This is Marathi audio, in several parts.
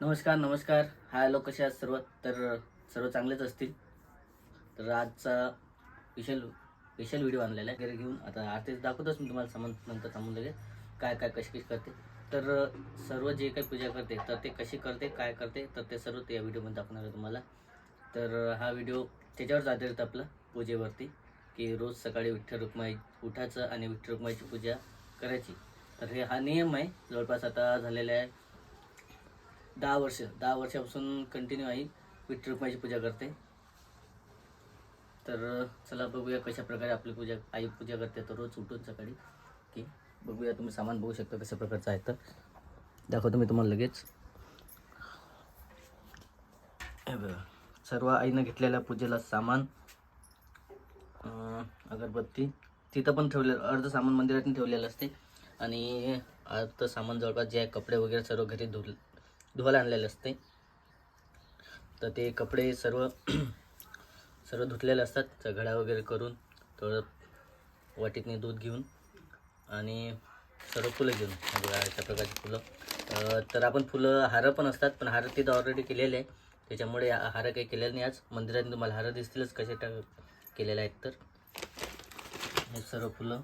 नमस्कार नमस्कार. हाय लोक कसे आहात सर्व? तर सर्व चांगलेच असतील. तर आजचा स्पेशल स्पेशल व्हिडिओ आणलेला आहे. घरी घेऊन आता आरतीच दाखवतोच मी तुम्हाला सामान नंतर थांबून लगेच काय काय कशी कशी करते. तर सर्व जे काही पूजा करते तर ते कशी करते काय करते तर ते सर्व ते या व्हिडिओमध्ये दाखवणार आहे तुम्हाला. तर हा व्हिडिओ त्याच्यावरच आधारित आपला पूजेवरती की रोज सकाळी विठ्ठल रुक्माई उठायचं आणि विठ्ठल रुक्माईची पूजा करायची. तर हे हा नियम आहे. जवळपास आता झालेला आहे दहा वर्ष दहा वर्षापासून कंटिन्यू आई विठ्ठल रुक्माईची पूजा करते. तर चला बघूया कशा प्रकारे आपली पूजा आई पूजा करते तर रोज उठून सकाळी. की बघूया तुम्ही सामान बघू शकता कशा प्रकारचं आहे तर. दाखवतो मी तुम्हाला लगेच. सर्व आईनं घेतलेल्या पूजेला सामान अगरबत्ती तिथं पण ठेवलेलं अर्ध सामान मंदिरातून ठेवलेलं असते. आणि अर्ध सामान जवळपास जे आहे कपडे वगैरे सर्व घरी धुल धुवायला आणलेले असते तर ते कपडे सर्व सर्व धुतलेले असतात. चघळा वगैरे करून थोडं वाटीतने दूध घेऊन आणि सर्व फुलं घेऊन अशा प्रकारची फुलं. तर आपण फुलं हारं पण असतात पण हार तिथं ऑलरेडी केलेले आहे. त्याच्यामुळे हारं हार काही केलेलं नाही आज. मंदिरात तुम्हाला हार दिसतीलच कसे टा केलेले आहेत तर. हे सर्व फुलं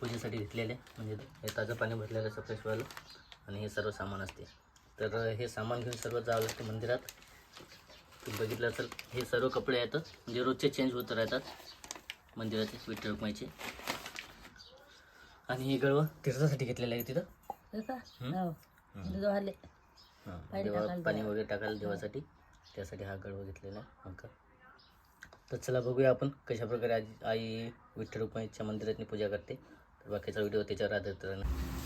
पूजेसाठी घेतलेले म्हणजे हे ताजं पाणी भरलेलं असं फ्रेशवालं आणि हे सर्व सामान असते. तर हे सामान घेऊन सर्व जावं लागते मंदिरात. तुम्ही बघितलं असेल हे सर्व कपडे आहेत. म्हणजे रोजचे चेंज होत राहतात मंदिराचे विठ्ठल रुक्माईचे. आणि हे गळवं तीर्थासाठी घेतलेलं आहे तिथं. हं? हो. हां. देवा पाणी. वगैरे टाकायला देवासाठी. त्यासाठी हा गळवा घेतलेला आहे. मग तर चला बघूया आपण कशा प्रकारे आज आई विठ्ठल रुक्माईच्या मंदिरातनी पूजा करते. तर बाकीचा व्हिडिओ त्याच्यावर आधारित राहणार.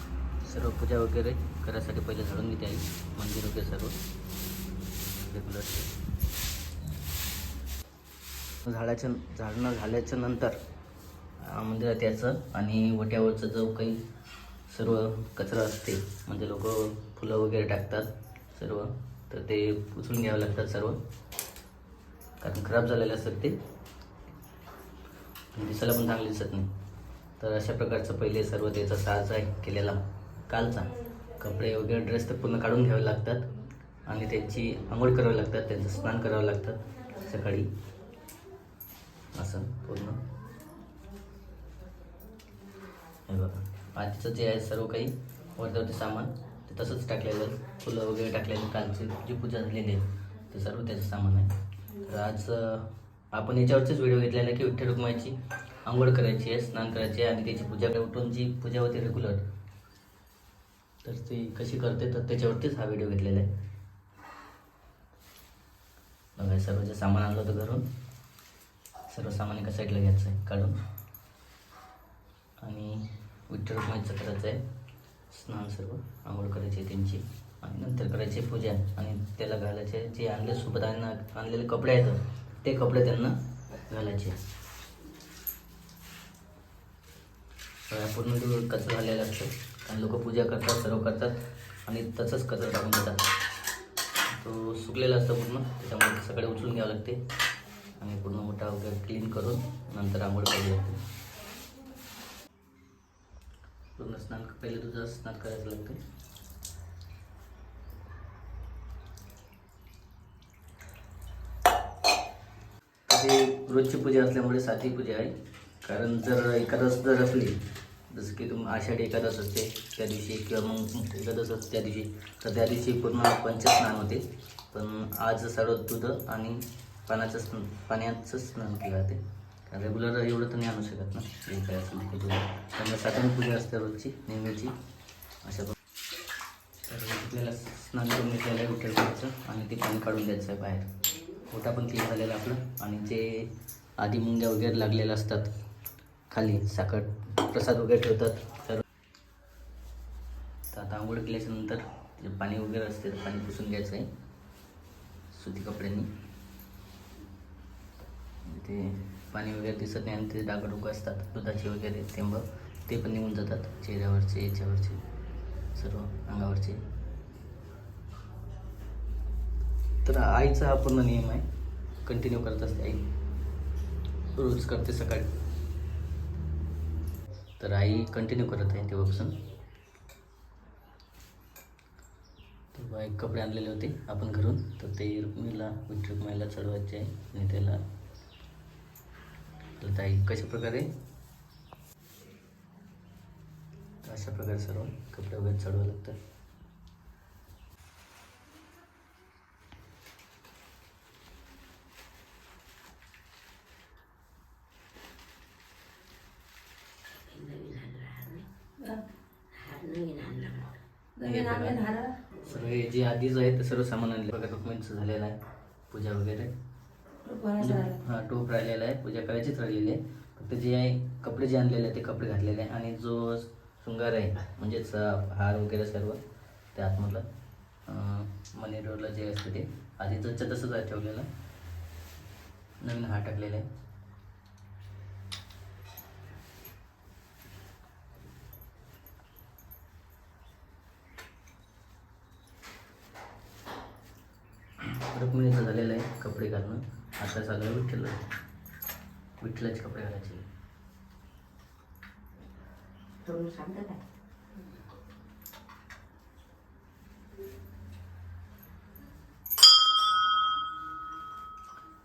सर्व पूजा वगैरे करायसाठी पहिले झाडून घेते आई. मंदिर वगैरे सर्व. रेग्युलर झाडाच्या झाडणं झाल्याच्यानंतर मंदिरात यायचं आणि वट्यावरचं जो काही सर्व कचरा असते म्हणजे लोक फुलं वगैरे टाकतात सर्व तर ते उचलून घ्यावं लागतात सर्व. कारण खराब झालेले असतात ते. दिसायला पण चांगले दिसत नाही. तर अशा प्रकारचं पहिले सर्व त्याचा साज आहे केलेला. कालचा. कपडे वगैरे ड्रेस तर पूर्ण काढून घ्यावे लागतात. आणि त्यांची आंघोळ करावी लागतात त्यांचं स्नान करावं लागतात सकाळी. असं पूर्ण. हे बघा. आधीचं जे आहे सर्व काही वरती सामान ते तसंच टाकलेलं फुलं वगैरे टाकलेलं कालची. जी पूजा झालेली आहे ते सर्व त्याचं सामान आहे. तर आज आपण याच्यावरचेच व्हिडिओ घेतलेला आहे की विठ्ठल रुक्माईची आंघोळ करायची आहे स्नान करायची आहे आणि त्याची पूजा उठून जी पूजा होते रेग्युलर तर ती कशी करते तर त्याच्यावरतीच हा व्हिडिओ घेतलेला आहे. बघा सर्व जे सामान आणलं होतं घरून सर्व सामान एका साईडला घ्यायचं आहे काढून. आणि विठ्ठल रुक्माईचं करायचं आहे स्नान सर्व आंघोळ करायची आहे त्यांची. आणि नंतर करायची पूजा. आणि त्याला घालायचे जे आणले सोबत आणलेले कपडे आहेत ते कपडे त्यांना घालायचे. पूर्ण दिवस कचरा झालेला असतो. आणि लोक पूजा करतात सर्व करतात आणि तसंच कचरा टाकून देतात. तो सुकलेला असतो पूर्ण त्याच्यामुळे सकाळी उचलून घ्यावं लागते. आणि पूर्ण मोठा वगैरे क्लीन करून नंतर आंघोळ करावी लागते. पूर्ण स्नान पहिले तुझं स्नान करायचं लागते. रोजची पूजा असल्यामुळे साधी पूजा आहे. कारण जर एकादश जर असली जसं की तुम आषाढी एकादश असते त्या दिवशी किंवा मग एकादश असते त्या दिवशी तर त्या दिवशी पूर्ण पंचस्नान होते. पण आज सर्व दूध आणि पाण्याचं स्न पाण्याचं स्नान केलं जाते. रेग्युलर एवढं तर नाही आणू शकत ना जे काय असेल त्यामुळे साधारण पूजा असते रोजची नेहमीची अशा तर आपल्याला स्नान करून घेतलेलं आहे विठ्ठलचं आणि ते पाणी काढून द्यायचं आहे बाहेर. ओटा पण क्लीन झालेलं आपलं. आणि जे आधी मुंग्या वगैरे लागलेल्या असतात खाली साखर प्रसाद वगैरे ठेवतात. तर आता आंघोळ केल्याच्यानंतर जे पाणी वगैरे असते तर पाणी पुसून घ्यायचं आहे सुती कपड्यांनी. ते पाणी वगैरे दिसत नाही आणि ते डागडुगं असतात दुधाचे वगैरे थेंब ते पण निघून जातात. चेहऱ्यावरचे याच्यावरचे सर्व अंगावरचे. तर आईचा हा पूर्ण नियम आहे. कंटिन्यू करत असते आई. रोज करते सकाळी. तर आई कंटिन्यू करत आहे तेव्हापासून. तर तेव्हा एक कपडे आणलेले होते आपण घरून. तर ते रुक्मीला विठ रुक्माईला चढवायचे आहे आणि त्याला तर ताई कशा प्रकारे? अशा प्रकारे सर्व कपडे वगैरे चढवावं लागतं नवीन आणले हार सर्व हे जे आधीच आहे ते सर्व सामान आणले बघा रुक्मिणीचं झालेलं आहे पूजा वगैरे. म्हणजे हा टोप राहिलेला आहे पूजा करायचीच राहिलेली आहे. फक्त जे आहे कपडे जे आणलेले आहे ते कपडे घातलेले आहे. आणि जो शृंगार आहे म्हणजेच हार वगैरे सर्व ते आतमधलं मनी रोडला जे असते ते आधी जसं तसंच आहे ठेवलेलं. नवीन हार टाकलेला आहे रुक्मिणीचं झालेलं आहे कपडे घालणं आता चालू आहे विठ्ठल विठ्ठलाचे कपडे घालायचे.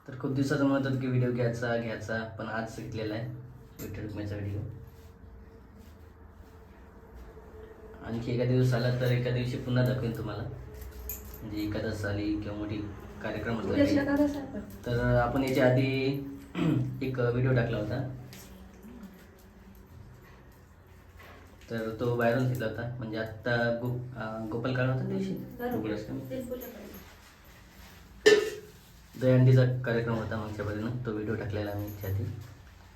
तर खूप दिवसाचं म्हणत होतं की व्हिडिओ घ्यायचा घ्यायचा पण आज घेतलेला आहे विठ्ठल रुक्मिणीचा व्हिडिओ आणखी एका दिवस आला तर एका दिवशी पुन्हा दाखवेन तुम्हाला. म्हणजे एकादश आली किंवा मोठी कार्यक्रम असला आपण तर आपण याच्या आधी एक व्हिडिओ टाकला होता. तर तो व्हायरल झाला होता. म्हणजे आत्ता गो गोपाल काळ होता दिवशी. दहीहंडीचा कार्यक्रम होता मागच्या बाजूनं. तो व्हिडिओ टाकलेला आम्ही याच्या आधी.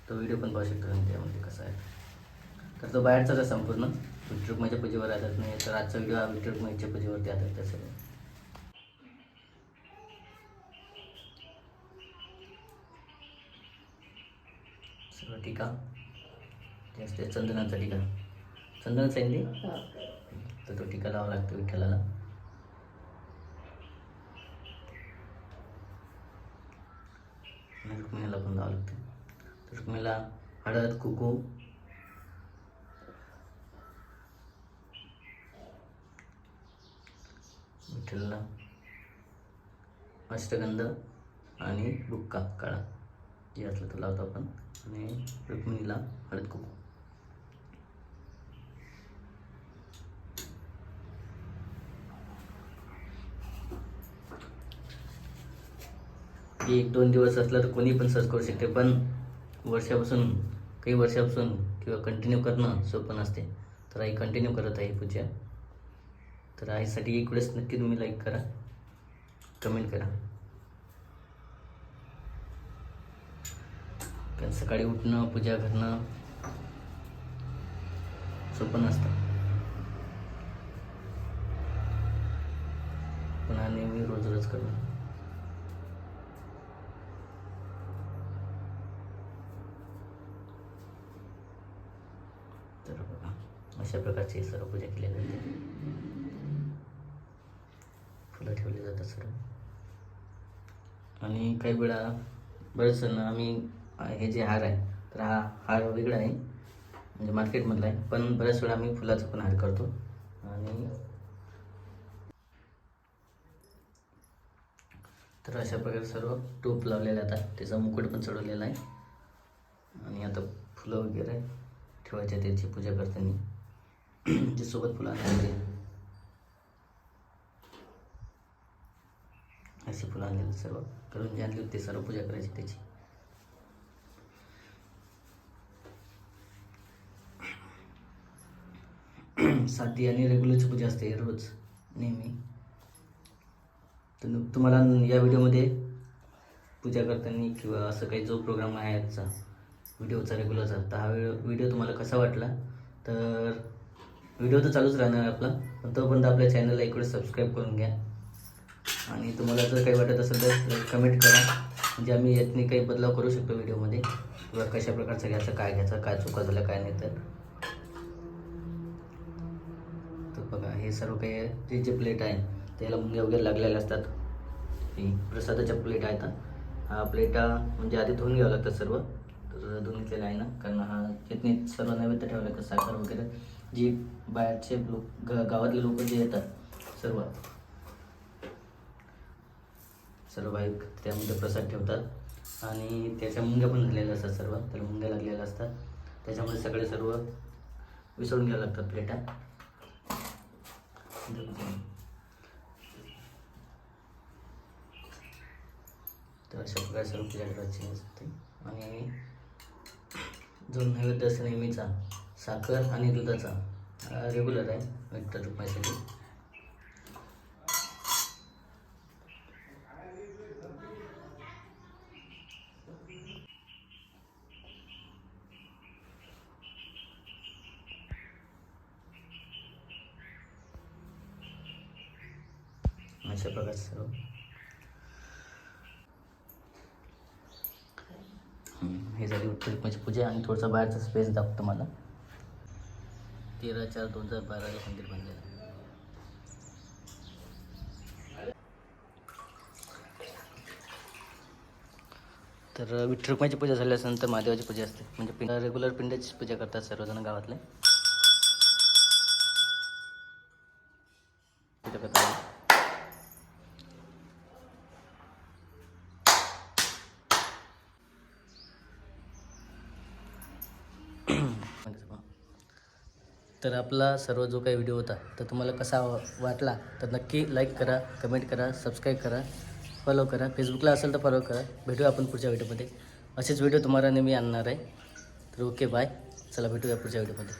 तो व्हिडिओ पण पाहू शकतो तुम्ही त्यामध्ये कसा आहे. तर तो बाहेरचाच आहे संपूर्ण? विठ्ठरुक्माच्या पूजेवर आधारित नाही तर आजचा व्हिडिओ हा विठ्ठरुक्माच्या पूजेवरती आधारित आहे सगळं टीका ते असते चंदनाचा टीका चंदनाचा आहे ते? तर तो टीका लावा लागतो विठ्ठलाला. रुक्मिणीला पण लावा लागते. तर रुक्मिणीला हळद कुकू. विठ्ठलला अष्टगंध आणि बुक्का काळा. जे असलं तर लावतो आपण. आणि रुक्मिणीला हळद कुकू. एक दोन दिवस असलं तर कोणी पण सर्च करू शकते पण वर्षापासून काही वर्षापासून किंवा कंटिन्यू करणं सोपं नसते. तर आई कंटिन्यू करत आहे पूजा. तर आईसाठी एक वेळेस नक्की तुम्ही लाईक करा. कमेंट करा कारण सकाळी उठणं पूजा करणं सोपं नसतं पुन्हा नेहमी रोज रोज करणं. तर बघा अशा प्रकारची सर्व पूजा केली जाते. फुलं ठेवली जातात सर्व. आणि काही वेळा बरेच जण आम्ही हे जे हार आहे तर हा हार वेगळा आहे म्हणजे मार्केटमधला आहे पण बऱ्याच वेळा आम्ही फुलाचा पण हार करतो. आणि तर अशा प्रकारे सर्व टोप लावलेले आता. त्याचा मुकुट पण चढवलेला आहे. आणि आता फुलं वगैरे ठेवायचे त्याची पूजा करताना. जे सोबत फुलं आणले अशी फुलं आणलेली सर्व. करून जे आणली होती ते सर्व पूजा करायची त्याची. साधी आणि रेग्युलरची पूजा असते रोज नेहमी. तर तुम्हाला या व्हिडिओमध्ये पूजा करताना किंवा असं काही जो प्रोग्राम आहे आजचा व्हिडिओचा रेग्युलरचा तर हा व्हिडिओ व्हिडिओ तुम्हाला कसा वाटला? तर व्हिडिओ तर चालूच राहणार आपला पण तोपर्यंत आपल्या चॅनलला एक सबस्क्राईब करून घ्या. आणि तुम्हाला जर काही वाटत असेल तर कमेंट करा. म्हणजे आम्ही यातनी काही बदलाव करू शकतो व्हिडिओमध्ये किंवा कशा प्रकारचं घ्यायचं काय घ्यायचं काय चुका झालं काय नाही तर. बघा हे सर्व काही जे जे प्लेट आहे त्याला मुंगे वगैरे लागलेले असतात. ही प्रसादाच्या प्लेट आहेत हा. प्लेटा म्हणजे आधी धुवून घ्यावं लागतं सर्व. तर धुवून घेतलेलं आहे ना कारण हा तिथने सर्व नैवेद्य ठेवावं लागतं साखर वगैरे. जी बाहेरचे लोक ग गावातले लोक जे येतात सर्व. सर्व बाईक त्यामध्ये प्रसाद ठेवतात. आणि त्याच्या मुंग्या पण झालेल्या असतात सर्व. त्याला मुंग्या लागलेल्या असतात. त्याच्यामध्ये सगळे सर्व विसळून घ्यावं लागतात प्लेटा तर अशा प्रकारे सर्व पूजा करायची असते. आणि जो नैवेद्य असतो नेहमीचा साखर आणि दुधाचा रेग्युलर आहे. विठ्ठल रुपयासाठी अशा प्रकारचं हे झाली उत्तर. म्हणजे पूजा आणि थोडंसं बाहेरचा स्पेस दाखवतो मला तेरा चार दोन हजार बाराला मंदिर बांधलेलं तर विठ्ठल पूजा झाल्यानंतर महादेवाची पूजा असते. म्हणजे पिंड रेग्युलर पिंडाची पूजा करतात सर्वजण गावातले पूजा करतात तर आपला सर्व जो काही व्हिडिओ होता तर तुम्हाला कसा वाटला तर नक्की लाईक करा कमेंट करा सबस्क्राईब करा फॉलो करा. फेसबुकला असेल तर फॉलो करा. भेटूया आपण पुढच्या व्हिडिओमध्ये असेच व्हिडिओ तुम्हाला नेहमी आणणार आहे. तर ओके बाय चला भेटूया पुढच्या व्हिडिओमध्ये